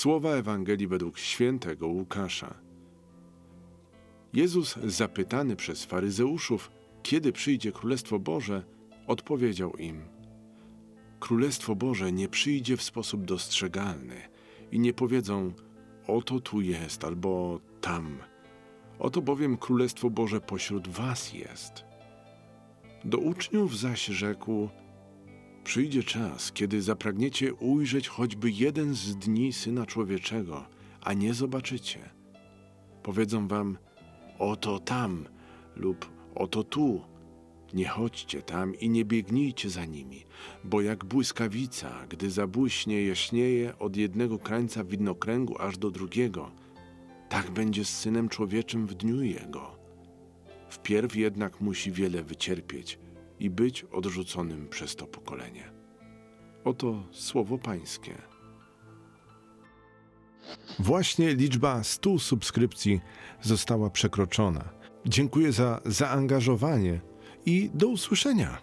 Słowa Ewangelii według świętego Łukasza. Jezus, zapytany przez faryzeuszów, kiedy przyjdzie Królestwo Boże, odpowiedział im: Królestwo Boże nie przyjdzie w sposób dostrzegalny i nie powiedzą: Oto tu jest albo tam. Oto bowiem Królestwo Boże pośród was jest. Do uczniów zaś rzekł: Przyjdzie czas, kiedy zapragniecie ujrzeć choćby jeden z dni Syna Człowieczego, a nie zobaczycie. Powiedzą wam, oto tam lub oto tu. Nie chodźcie tam i nie biegnijcie za nimi, bo jak błyskawica, gdy zabłyśnie, jaśnieje od jednego krańca widnokręgu aż do drugiego, tak będzie z Synem Człowieczym w dniu Jego. Wpierw jednak musi wiele wycierpieć i być odrzuconym przez to pokolenie. Oto słowo Pańskie. Właśnie liczba 100 subskrypcji została przekroczona. Dziękuję za zaangażowanie i do usłyszenia.